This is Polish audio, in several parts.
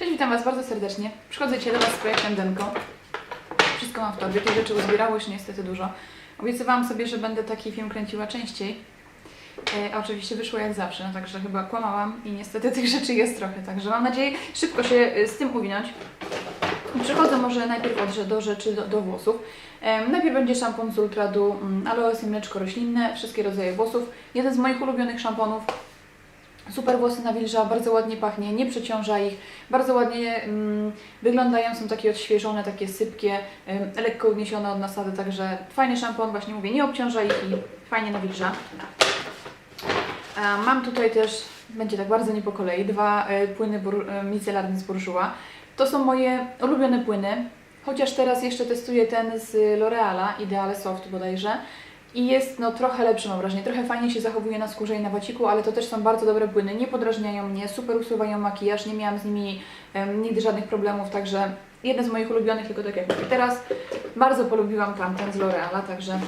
Cześć, witam Was bardzo serdecznie. Przychodzę dzisiaj do Was z projektem Denko. Wszystko mam w torbie, tych rzeczy uzbierało się niestety dużo. Obiecywałam sobie, że będę taki film kręciła częściej. E, a oczywiście wyszło jak zawsze, no także chyba kłamałam i niestety tych rzeczy jest trochę, także mam nadzieję szybko się e, z tym uwinąć. Przechodzę może najpierw od, do rzeczy, do, do włosów. Em, najpierw będzie szampon z Ultradu mm, Aloes i mleczko roślinne, wszystkie rodzaje włosów. Jeden z moich ulubionych szamponów. Super włosy nawilża, bardzo ładnie pachnie, nie przeciąża ich, bardzo ładnie mm, wyglądają, są takie odświeżone, takie sypkie, em, lekko uniesione od nasady, także fajny szampon, właśnie mówię, nie obciąża ich i fajnie nawilża. E, Mam tutaj też, będzie tak bardzo nie po kolei, dwa e, płyny bur, e, micelarne z Bourjois. To są moje ulubione płyny, chociaż teraz jeszcze testuję ten z L'Oreala, Ideale Soft bodajże. I jest no trochę lepszy mam wrażenie, trochę fajnie się zachowuje na skórze i na waciku, ale to też są bardzo dobre płyny, nie podrażniają mnie, super usuwają makijaż, nie miałam z nimi em, nigdy żadnych problemów, także jeden z moich ulubionych, tylko tak jak mówię teraz, bardzo polubiłam tamten z L'Oreala, także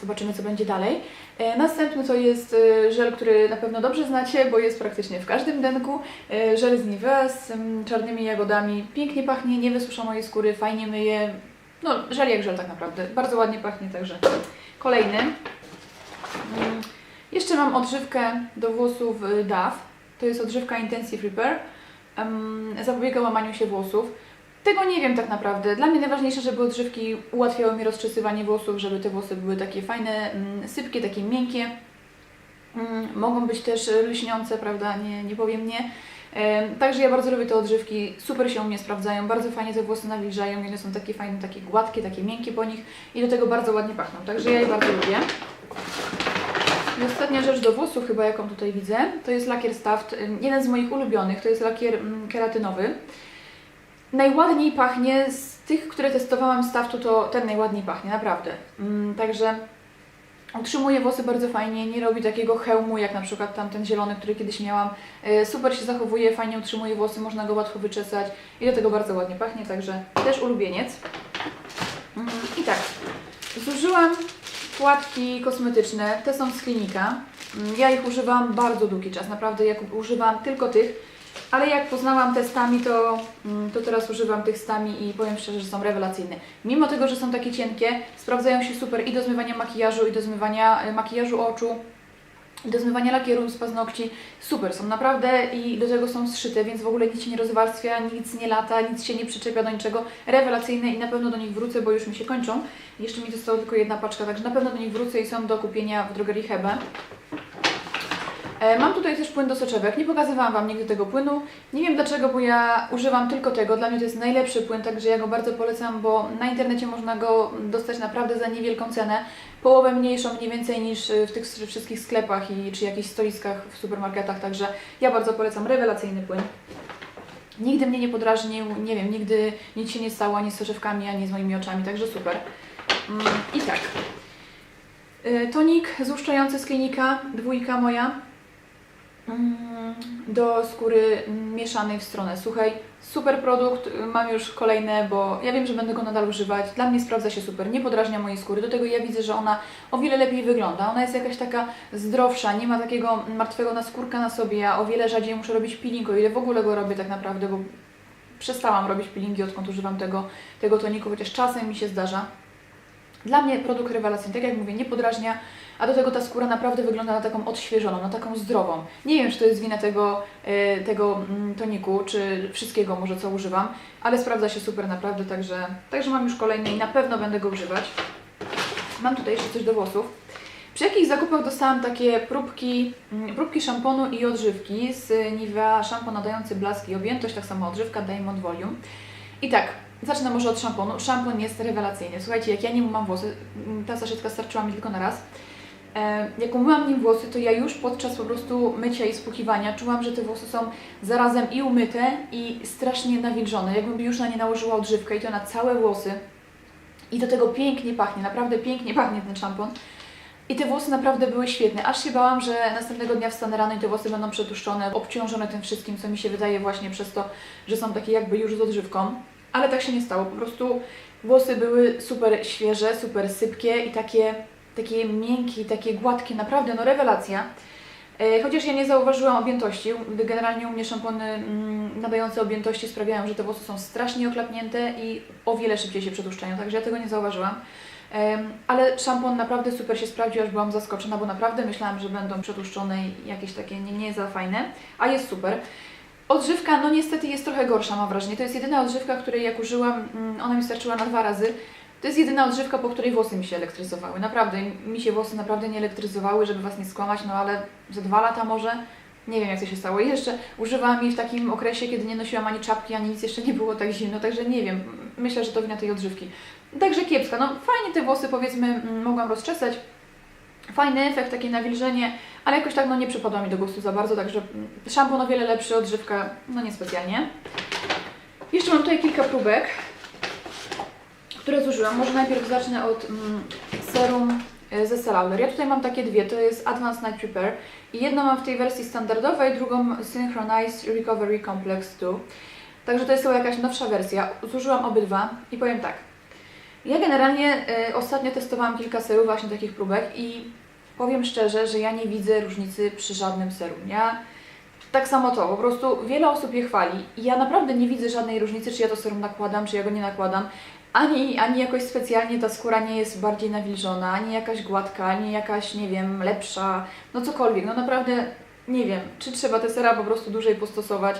Zobaczymy, co będzie dalej. E, Następny to jest e, żel, który na pewno dobrze znacie, bo jest praktycznie w każdym denku. E, Żel z Nivea z mm, czarnymi jagodami. Pięknie pachnie, nie wysusza mojej skóry, fajnie myje. No, żel jak żel tak naprawdę. Bardzo ładnie pachnie, także kolejny. Mm, Jeszcze mam odżywkę do włosów y, DAF. To jest odżywka Intensive Repair. Zapobiega łamaniu się włosów. Tego nie wiem tak naprawdę. Dla mnie najważniejsze, żeby odżywki ułatwiały mi rozczesywanie włosów, żeby te włosy były takie fajne, mm, sypkie, takie miękkie. Mm, Mogą być też e, lśniące, prawda? Nie, nie powiem nie. Także ja bardzo lubię te odżywki, super się u mnie sprawdzają, bardzo fajnie te włosy nawilżają, one są takie fajne, takie gładkie, takie miękkie po nich i do tego bardzo ładnie pachną, także ja je bardzo lubię. I ostatnia rzecz do włosów chyba, jaką tutaj widzę, to jest lakier Staft, jeden z moich ulubionych, to jest lakier mm, keratynowy. Najładniej pachnie z tych, które testowałam Staftu, to ten najładniej pachnie, naprawdę. Mm, Także utrzymuje włosy bardzo fajnie, nie robi takiego hełmu jak na przykład tamten zielony, który kiedyś miałam. E, Super się zachowuje, fajnie utrzymuje włosy, można go łatwo wyczesać i do tego bardzo ładnie pachnie, także też ulubieniec. Mm, I tak, zużyłam płatki kosmetyczne, te są z klinika. Mm, Ja ich używam bardzo długi czas, naprawdę jak używam tylko tych, ale jak poznałam testami, to, mm, to teraz używam tych stami i powiem szczerze, że są rewelacyjne. Mimo tego, że są takie cienkie, sprawdzają się super i do zmywania makijażu, i do zmywania e, makijażu oczu, do zmywania lakieru z paznokci. Super, są naprawdę i do tego są zszyte, więc w ogóle nic się nie rozwarstwia, nic nie lata, nic się nie przyczepia do niczego. Rewelacyjne i na pewno do nich wrócę, bo już mi się kończą. Jeszcze mi została tylko jedna paczka, także na pewno do nich wrócę i są do kupienia w drogerii Hebe. E, Mam tutaj też płyn do soczewek. Nie pokazywałam Wam nigdy tego płynu. Nie wiem dlaczego, bo ja używam tylko tego. Dla mnie to jest najlepszy płyn, także ja go bardzo polecam, bo na internecie można go dostać naprawdę za niewielką cenę. Połowę mniejszą mniej więcej niż y, w tych wszystkich sklepach i czy jakichś stoiskach w supermarketach, także ja bardzo polecam rewelacyjny płyn. Nigdy mnie nie podrażnił, nie wiem, nigdy nic się nie stało ani z soczewkami, ani z moimi oczami, także super. Mm, I tak. Y, Tonik złuszczający z klinika, dwójka moja. Do skóry mieszanej w stronę suchej. Super produkt, mam już kolejne, bo ja wiem, że będę go nadal używać. Dla mnie sprawdza się super, nie podrażnia mojej skóry. Do tego ja widzę, że ona o wiele lepiej wygląda. Ona jest jakaś taka zdrowsza, nie ma takiego martwego naskórka na sobie. Ja o wiele rzadziej muszę robić peeling, o ile w ogóle go robię tak naprawdę, bo przestałam robić peelingi, odkąd używam tego, tego toniku, chociaż czasem mi się zdarza. Dla mnie produkt rewelacyjny, tak jak mówię, nie podrażnia, a do tego ta skóra naprawdę wygląda na taką odświeżoną, na taką zdrową. Nie wiem, czy to jest wina tego, e, tego mm, toniku, czy wszystkiego może, co używam, ale sprawdza się super naprawdę, także, także mam już kolejny i na pewno będę go używać. Mam tutaj jeszcze coś do włosów. Przy jakich zakupach dostałam takie próbki, mm, próbki szamponu i odżywki z Nivea szampon nadający blask i objętość, tak samo odżywka Diamond Volume. I tak, zacznę może od szamponu. Szampon jest rewelacyjny. Słuchajcie, jak ja nim mam włosy, mm, ta saszetka starczyła mi tylko na raz. E, Jak umyłam nim włosy, to ja już podczas po prostu mycia i spłukiwania czułam, że te włosy są zarazem i umyte i strasznie nawilżone. Jakbym już na nie nałożyła odżywkę i to na całe włosy. I do tego pięknie pachnie, naprawdę pięknie pachnie ten szampon. I te włosy naprawdę były świetne, aż się bałam, że następnego dnia wstanę rano i te włosy będą przetłuszczone, obciążone tym wszystkim, co mi się wydaje właśnie przez to, że są takie jakby już z odżywką. Ale tak się nie stało, po prostu włosy były super świeże, super sypkie i takie, takie miękkie, takie gładkie, naprawdę no rewelacja. E, Chociaż ja nie zauważyłam objętości, generalnie u mnie szampony mm, nadające objętości sprawiają, że te włosy są strasznie oklapnięte i o wiele szybciej się przetłuszczają, także ja tego nie zauważyłam. Ale szampon naprawdę super się sprawdził, aż byłam zaskoczona, bo naprawdę myślałam, że będą przetłuszczone i jakieś takie nie, nie za fajne, a jest super. Odżywka, no niestety jest trochę gorsza, mam wrażenie. To jest jedyna odżywka, której jak użyłam, mm, ona mi starczyła na dwa razy. To jest jedyna odżywka, po której włosy mi się elektryzowały. Naprawdę, mi się włosy naprawdę nie elektryzowały, żeby Was nie skłamać, no ale ze dwa lata może, nie wiem jak to się stało. Jeszcze używałam jej w takim okresie, kiedy nie nosiłam ani czapki, ani nic, jeszcze nie było tak zimno, także nie wiem, myślę, że to wina tej odżywki. Także kiepska, no fajnie te włosy powiedzmy mm, mogłam rozczesać, fajny efekt, takie nawilżenie, ale jakoś tak no nie przypadła mi do gustu za bardzo, także mm, szampon o wiele lepszy, odżywka no niespecjalnie. Jeszcze mam tutaj kilka próbek, które zużyłam. Może najpierw zacznę od mm, serum e, ze Salauder. Ja tutaj mam takie dwie, to jest Advanced Night Prepare i jedną mam w tej wersji standardowej, drugą Synchronized Recovery Complex 2. Także to jest jakaś nowsza wersja. Zużyłam obydwa i powiem tak. Ja generalnie e, ostatnio testowałam kilka serów właśnie takich próbek i powiem szczerze, że ja nie widzę różnicy przy żadnym serum. Ja tak samo to, po prostu wiele osób je chwali i ja naprawdę nie widzę żadnej różnicy, czy ja to serum nakładam, czy ja go nie nakładam. Ani, ani jakoś specjalnie ta skóra nie jest bardziej nawilżona, ani jakaś gładka, ani jakaś, nie wiem, lepsza, no cokolwiek. No naprawdę nie wiem, czy trzeba te sera po prostu dłużej postosować.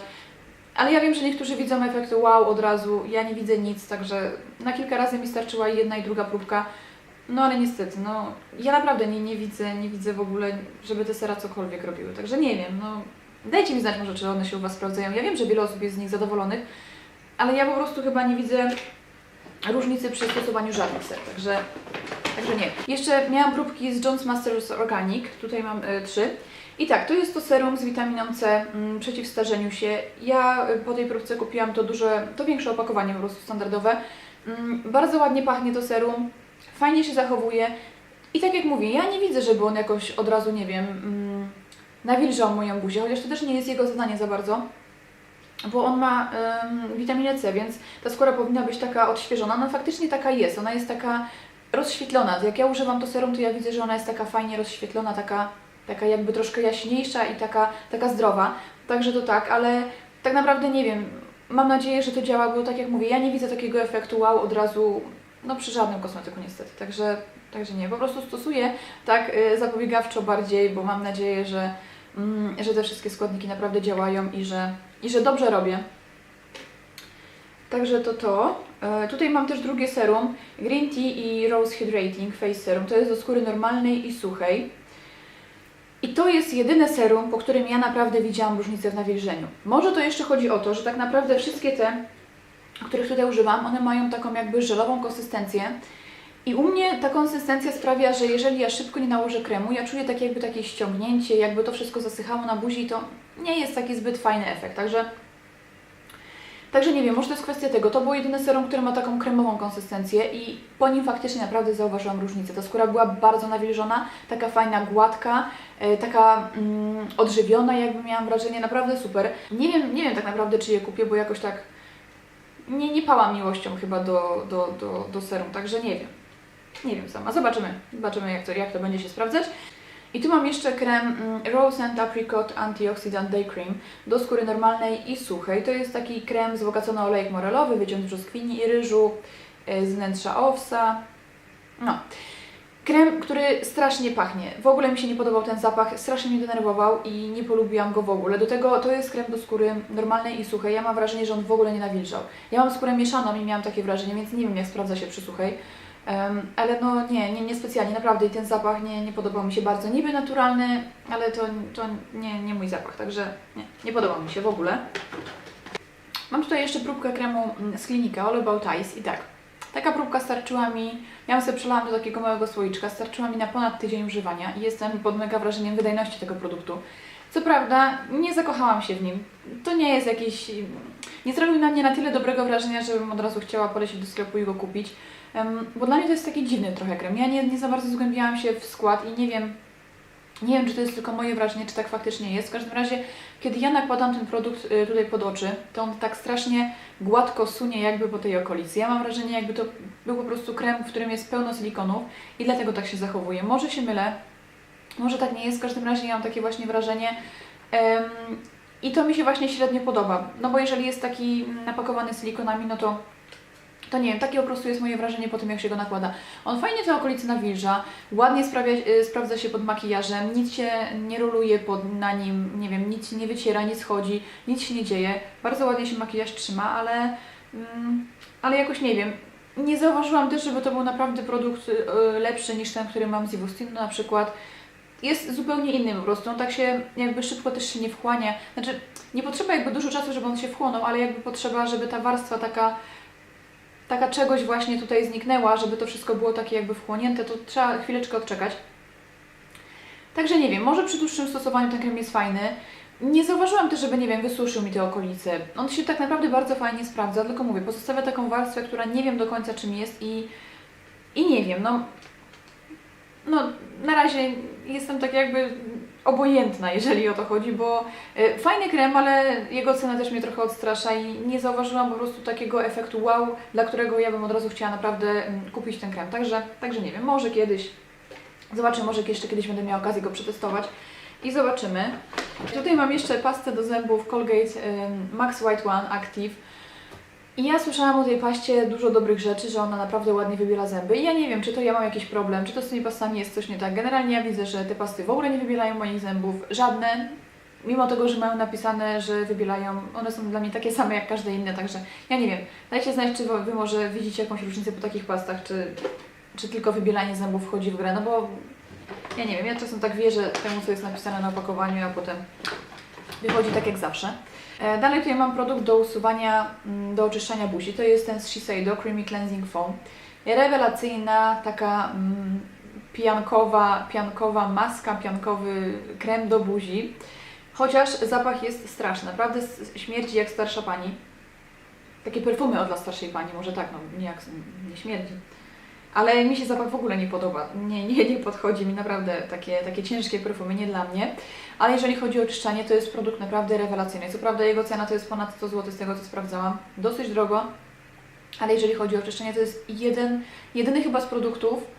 Ale ja wiem, że niektórzy widzą efekty wow od razu, ja nie widzę nic, także na kilka razy mi starczyła jedna i druga próbka. No ale niestety, no ja naprawdę nie, nie widzę, nie widzę w ogóle, żeby te sera cokolwiek robiły. Także nie wiem, no dajcie mi znać może, czy one się u Was sprawdzają. Ja wiem, że wiele osób jest z nich zadowolonych, ale ja po prostu chyba nie widzę różnicy przy stosowaniu żadnych ser, także, także nie. Jeszcze miałam próbki z John's Masters Organic, tutaj mam y, trzy. I tak, to jest to serum z witaminą C mm, przeciw starzeniu się. Ja y, po tej próbce kupiłam to duże, to większe opakowanie po prostu standardowe. Mm, bardzo ładnie pachnie to serum, fajnie się zachowuje. I tak jak mówię, ja nie widzę, żeby on jakoś od razu, nie wiem, mm, nawilżał moją buzię, chociaż to też nie jest jego zadanie za bardzo bo on ma ym, witaminę C, więc ta skóra powinna być taka odświeżona. No faktycznie taka jest, ona jest taka rozświetlona. Jak ja używam to serum, to ja widzę, że ona jest taka fajnie rozświetlona, taka, taka jakby troszkę jaśniejsza i taka, taka zdrowa. Także to tak, ale tak naprawdę nie wiem. Mam nadzieję, że to działa, bo tak jak mówię, ja nie widzę takiego efektu wow od razu, no przy żadnym kosmetyku niestety. Także, także nie, po prostu stosuję tak y, zapobiegawczo bardziej, bo mam nadzieję, że, mm, że te wszystkie składniki naprawdę działają i że, i że dobrze robię. Także to to. E, tutaj mam też drugie serum, Green Tea i Rose Hydrating Face Serum. To jest do skóry normalnej i suchej. I to jest jedyne serum, po którym ja naprawdę widziałam różnicę w nawilżeniu. Może to jeszcze chodzi o to, że tak naprawdę wszystkie te, których tutaj używam, one mają taką jakby żelową konsystencję. I u mnie ta konsystencja sprawia, że jeżeli ja szybko nie nałożę kremu, ja czuję takie jakby takie ściągnięcie, jakby to wszystko zasychało na buzi i to nie jest taki zbyt fajny efekt. Także, także nie wiem, może to jest kwestia tego. To było jedyne serum, które ma taką kremową konsystencję i po nim faktycznie naprawdę zauważyłam różnicę. Ta skóra była bardzo nawilżona, taka fajna, gładka, e, taka mm, odżywiona, jakby miałam wrażenie, naprawdę super. Nie wiem, nie wiem tak naprawdę, czy je kupię, bo jakoś tak nie, nie pałam miłością chyba do, do, do, do serum, także nie wiem. Nie wiem sama. Zobaczymy. Zobaczymy, jak to, jak to będzie się sprawdzać. I tu mam jeszcze krem mm, Rose and Apricot Antioxidant Day Cream do skóry normalnej i suchej. To jest taki krem wzbogacony olejek morelowy, wyciąg z brzoskwini i ryżu, e, z wnętrza owsa. No. Krem, który strasznie pachnie. W ogóle mi się nie podobał ten zapach, strasznie mnie denerwował i nie polubiłam go w ogóle. Do tego to jest krem do skóry normalnej i suchej. Ja mam wrażenie, że on w ogóle nie nawilżał. Ja mam skórę mieszaną i miałam takie wrażenie, więc nie wiem jak sprawdza się przy suchej. Ale no nie, nie, nie specjalnie, naprawdę i ten zapach nie, nie podobał mi się bardzo. Niby naturalny, ale to, to nie, nie mój zapach, także nie, nie podobał mi się w ogóle. Mam tutaj jeszcze próbkę kremu mm, z klinika All About Eyes i tak, taka próbka starczyła mi, ja sobie przelałam do takiego małego słoiczka, starczyła mi na ponad tydzień używania i jestem pod mega wrażeniem wydajności tego produktu. Co prawda, nie zakochałam się w nim. To nie jest jakiś. Nie zrobił na mnie na tyle dobrego wrażenia, żebym od razu chciała polecieć do sklepu i go kupić. Bo dla mnie to jest taki dziwny trochę krem. Ja nie, nie za bardzo zgłębiałam się w skład i nie wiem, nie wiem, czy to jest tylko moje wrażenie, czy tak faktycznie jest. W każdym razie, kiedy ja nakładam ten produkt y, tutaj pod oczy, to on tak strasznie gładko sunie jakby po tej okolicy. Ja mam wrażenie, jakby to był po prostu krem, w którym jest pełno silikonów i dlatego tak się zachowuje. Może się mylę, Może tak nie jest, w każdym razie ja mam takie właśnie wrażenie. Em, I to mi się właśnie średnio podoba. No bo jeżeli jest taki napakowany silikonami, no to to nie wiem, takie po prostu jest moje wrażenie po tym, jak się go nakłada. On fajnie te okolice nawilża, ładnie sprawia, y, sprawdza się pod makijażem, nic się nie roluje pod, na nim, nie wiem, nic nie wyciera, nie schodzi, nic się nie dzieje. Bardzo ładnie się makijaż trzyma, ale, mm, ale jakoś nie wiem. Nie zauważyłam też, żeby to był naprawdę produkt y, lepszy niż ten, który mam z Ivostino na przykład. Jest zupełnie inny po prostu, on tak się jakby szybko też się nie wchłania. Znaczy, nie potrzeba jakby dużo czasu, żeby on się wchłonął, ale jakby potrzeba, żeby ta warstwa taka taka czegoś właśnie tutaj zniknęła, żeby to wszystko było takie jakby wchłonięte, to trzeba chwileczkę odczekać. Także nie wiem, może przy dłuższym stosowaniu ten krem jest fajny. Nie zauważyłam też, żeby, nie wiem, wysuszył mi te okolice. On się tak naprawdę bardzo fajnie sprawdza, tylko mówię, pozostawia taką warstwę, która nie wiem do końca czym jest i, i nie wiem, no, no na razie jestem tak jakby obojętna, jeżeli o to chodzi, bo y, fajny krem, ale jego cena też mnie trochę odstrasza i nie zauważyłam po prostu takiego efektu wow, dla którego ja bym od razu chciała naprawdę mm, kupić ten krem. Także, także nie wiem, może kiedyś, zobaczę, może jeszcze kiedyś będę miała okazję go przetestować i zobaczymy. Tutaj mam jeszcze pastę do zębów Colgate Max White One Active. I ja słyszałam o tej paście dużo dobrych rzeczy, że ona naprawdę ładnie wybiela zęby. I ja nie wiem, czy to ja mam jakiś problem, czy to z tymi pastami jest coś nie tak. Generalnie ja widzę, że te pasty w ogóle nie wybielają moich zębów, żadne. Mimo tego, że mają napisane, że wybielają, one są dla mnie takie same jak każde inne, także ja nie wiem. Dajcie znać, czy wy może widzicie jakąś różnicę po takich pastach, czy, czy tylko wybielanie zębów wchodzi w grę, no bo ja nie wiem, ja czasem tak wierzę temu, co jest napisane na opakowaniu, a potem wychodzi tak jak zawsze. E, Dalej tutaj mam produkt do usuwania, mm, do oczyszczania buzi. To jest ten z Shiseido Creamy Cleansing Foam. Rewelacyjna, taka mm, piankowa, piankowa maska, piankowy krem do buzi. Chociaż zapach jest straszny, naprawdę śmierdzi jak starsza pani. Takie perfumy od dla starszej pani, może tak, no nie, jak, nie śmierdzi. Ale mi się zapach w ogóle nie podoba. Nie, nie, nie podchodzi mi naprawdę takie, takie ciężkie perfumy, nie dla mnie. Ale jeżeli chodzi o oczyszczanie, to jest produkt naprawdę rewelacyjny. Co prawda jego cena to jest ponad 100 zł z tego co sprawdzałam. Dosyć drogo. Ale jeżeli chodzi o oczyszczanie, to jest jeden, jedyny chyba z produktów,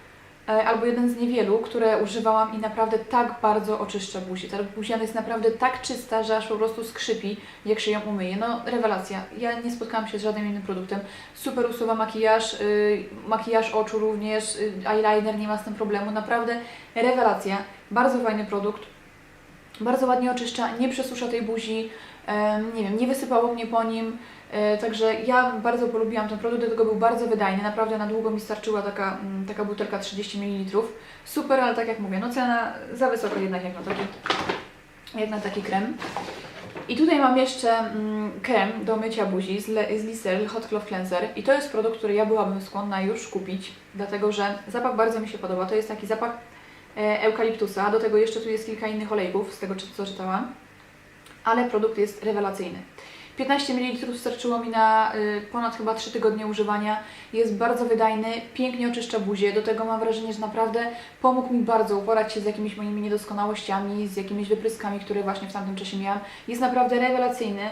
albo jeden z niewielu, które używałam i naprawdę tak bardzo oczyszcza buzi. Ta buzia jest naprawdę tak czysta, że aż po prostu skrzypi, jak się ją umyje. No, rewelacja. Ja nie spotkałam się z żadnym innym produktem. Super usuwa makijaż, y, makijaż oczu również, y, eyeliner, nie ma z tym problemu. Naprawdę rewelacja. Bardzo fajny produkt. Bardzo ładnie oczyszcza, nie przesusza tej buzi, nie wiem, nie wysypało mnie po nim. E, Także ja bardzo polubiłam ten produkt, do tego był bardzo wydajny, naprawdę na długo mi starczyła taka, mm, taka butelka 30 ml. Super, ale tak jak mówię, no cena za wysoka jednak jak na taki, jak na taki krem. I tutaj mam jeszcze mm, krem do mycia buzi z, Le- z Listeril Hot Cloth Cleanser i to jest produkt, który ja byłabym skłonna już kupić, dlatego że zapach bardzo mi się podoba. To jest taki zapach e, eukaliptusa, do tego jeszcze tu jest kilka innych olejków, z tego co czytałam, ale produkt jest rewelacyjny. 15 ml starczyło mi na y, ponad chyba 3 tygodnie używania. Jest bardzo wydajny, pięknie oczyszcza buzię. Do tego mam wrażenie, że naprawdę pomógł mi bardzo uporać się z jakimiś moimi niedoskonałościami, z jakimiś wypryskami, które właśnie w tamtym czasie miałam. Jest naprawdę rewelacyjny.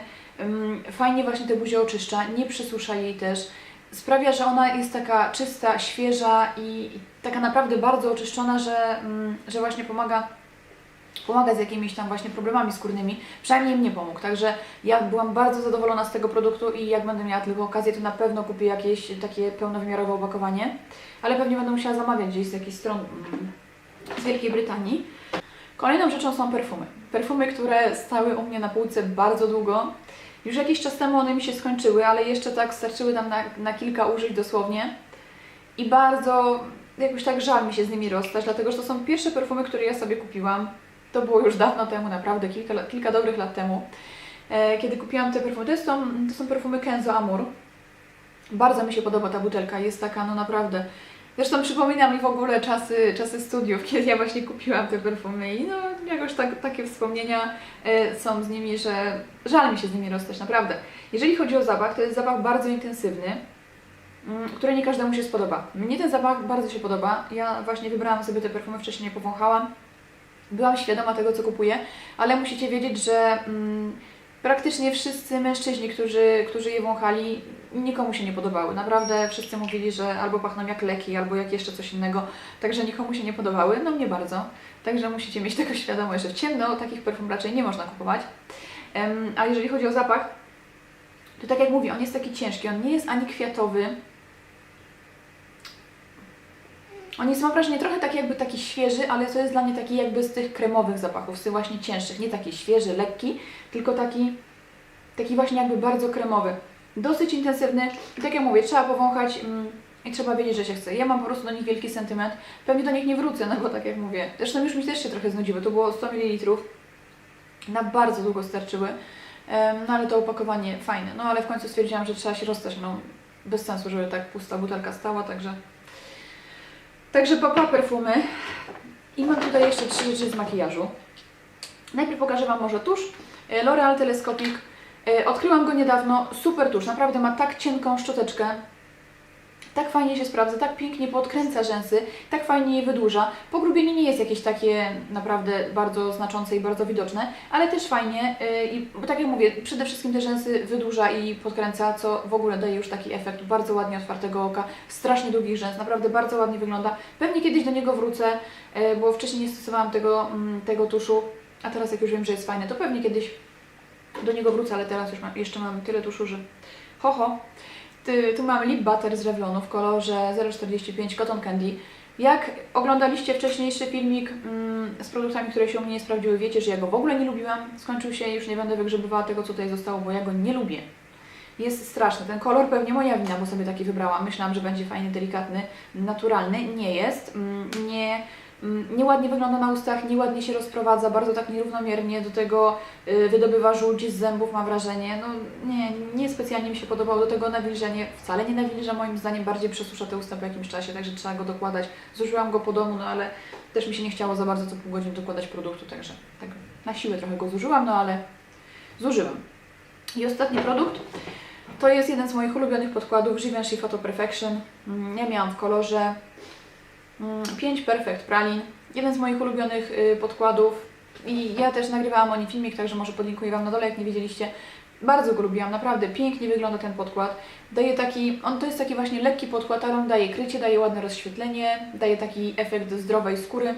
Fajnie właśnie tę buzię oczyszcza, nie przysusza jej też. Sprawia, że ona jest taka czysta, świeża i taka naprawdę bardzo oczyszczona, że, że właśnie pomaga pomaga z jakimiś tam właśnie problemami skórnymi. Przynajmniej mnie pomógł. Także ja byłam bardzo zadowolona z tego produktu i jak będę miała tylko okazję, to na pewno kupię jakieś takie pełnowymiarowe opakowanie. Ale pewnie będę musiała zamawiać gdzieś z jakichś stron z Wielkiej Brytanii. Kolejną rzeczą są perfumy. Perfumy, które stały u mnie na półce bardzo długo. Już jakiś czas temu one mi się skończyły, ale jeszcze tak starczyły tam na, na kilka użyć dosłownie. I bardzo jakoś tak żal mi się z nimi rozstać, dlatego że to są pierwsze perfumy, które ja sobie kupiłam. To było już dawno temu, naprawdę, kilka, kilka dobrych lat temu. E, kiedy kupiłam te perfumy, to, to, to są perfumy Kenzo Amour. Bardzo mi się podoba ta butelka, jest taka, no naprawdę. Zresztą przypomina mi w ogóle czasy, czasy studiów, kiedy ja właśnie kupiłam te perfumy i no jakoś tak, takie wspomnienia e, są z nimi, że żal mi się z nimi rozstać, naprawdę. Jeżeli chodzi o zapach, to jest zapach bardzo intensywny, mm, który nie każdemu się spodoba. Mnie ten zapach bardzo się podoba. Ja właśnie wybrałam sobie te perfumy, wcześniej nie powąchałam. Byłam świadoma tego, co kupuję, ale musicie wiedzieć, że mm, praktycznie wszyscy mężczyźni, którzy, którzy je wąchali, nikomu się nie podobały. Naprawdę wszyscy mówili, że albo pachną jak leki, albo jak jeszcze coś innego, także nikomu się nie podobały, no mnie bardzo. Także musicie mieć tego świadomość, że w ciemno takich perfum raczej nie można kupować. Em, a jeżeli chodzi o zapach, to tak jak mówię, on jest taki ciężki, on nie jest ani kwiatowy, on jest, mam wrażenie, trochę taki jakby taki świeży, ale to jest dla mnie taki jakby z tych kremowych zapachów, z tych właśnie cięższych, nie taki świeży, lekki, tylko taki, taki właśnie jakby bardzo kremowy. Dosyć intensywny i tak jak mówię, trzeba powąchać mm, i trzeba wiedzieć, że się chce. Ja mam po prostu do nich wielki sentyment. Pewnie do nich nie wrócę, no bo tak jak mówię. Zresztą już mi też się trochę znudziły, to było 100 ml. Na bardzo długo starczyły. No ale to opakowanie fajne. No ale w końcu stwierdziłam, że trzeba się rozstać. No bez sensu, żeby tak pusta butelka stała, także... Także papa perfumy. I mam tutaj jeszcze trzy rzeczy z makijażu. Najpierw pokażę Wam może tusz. E, L'Oreal Telescopic. E, Odkryłam go niedawno. Super tusz. Naprawdę ma tak cienką szczoteczkę. Tak fajnie się sprawdza, tak pięknie podkręca rzęsy, tak fajnie je wydłuża. Pogrubienie nie jest jakieś takie naprawdę bardzo znaczące i bardzo widoczne, ale też fajnie yy, i tak jak mówię, przede wszystkim te rzęsy wydłuża i podkręca, co w ogóle daje już taki efekt bardzo ładnie otwartego oka, strasznie długich rzęs, naprawdę bardzo ładnie wygląda. Pewnie kiedyś do niego wrócę, yy, bo wcześniej nie stosowałam tego, mm, tego tuszu, a teraz jak już wiem, że jest fajny, to pewnie kiedyś do niego wrócę, ale teraz już mam, jeszcze mam tyle tuszu, że ho ho. Tu mamy lip butter z Revlonu w kolorze 045 Cotton Candy. Jak oglądaliście wcześniejszy filmik mm, z produktami, które się u mnie nie sprawdziły, wiecie, że ja go w ogóle nie lubiłam. Skończył się, już nie będę wygrzebywała tego, co tutaj zostało, bo ja go nie lubię. Jest straszny. Ten kolor pewnie moja wina, bo sobie taki wybrałam. Myślałam, że będzie fajny, delikatny, naturalny. Nie jest. Mm, Nie, nieładnie wygląda na ustach, nieładnie się rozprowadza, bardzo tak nierównomiernie. Do tego y, wydobywa żółć z zębów, mam wrażenie. No nie, nie specjalnie mi się podobało. Do tego nawilżenie wcale nie nawilża, moim zdaniem bardziej przesusza te usta po jakimś czasie, także trzeba go dokładać. Zużyłam go po domu, no ale też mi się nie chciało za bardzo co pół godziny dokładać produktu, także tak na siłę trochę go zużyłam, no ale zużyłam. I ostatni produkt to jest jeden z moich ulubionych podkładów Givenchy Photo Perfection. Mm, Ja miałam w kolorze mm, 5 Perfect Pralin. Jeden z moich ulubionych y, podkładów i ja też nagrywałam o nim filmik, także może podlinkuję Wam na dole, jak nie widzieliście. Bardzo go lubiłam, naprawdę pięknie wygląda ten podkład. Daje taki, on to jest taki właśnie lekki podkład, ale on daje krycie, daje ładne rozświetlenie, daje taki efekt zdrowej skóry.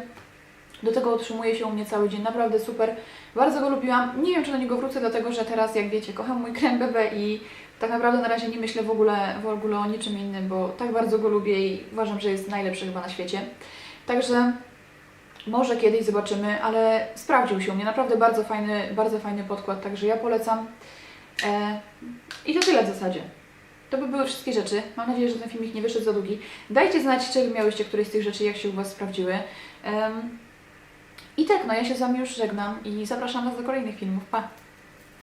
Do tego utrzymuje się u mnie cały dzień, naprawdę super. Bardzo go lubiłam. Nie wiem, czy do niego wrócę, dlatego że teraz, jak wiecie, kocham mój krem BB i tak naprawdę na razie nie myślę w ogóle, w ogóle o niczym innym, bo tak bardzo go lubię i uważam, że jest najlepszy chyba na świecie. Także może kiedyś zobaczymy, ale sprawdził się u mnie. Naprawdę bardzo fajny, bardzo fajny podkład, także ja polecam. E, I to tyle w zasadzie. To by były wszystkie rzeczy. Mam nadzieję, że ten filmik nie wyszedł za długi. Dajcie znać, czy miałyście któreś z tych rzeczy, jak się u Was sprawdziły. Em, I tak, no ja się z Wami już żegnam i zapraszam Was do kolejnych filmów. Pa!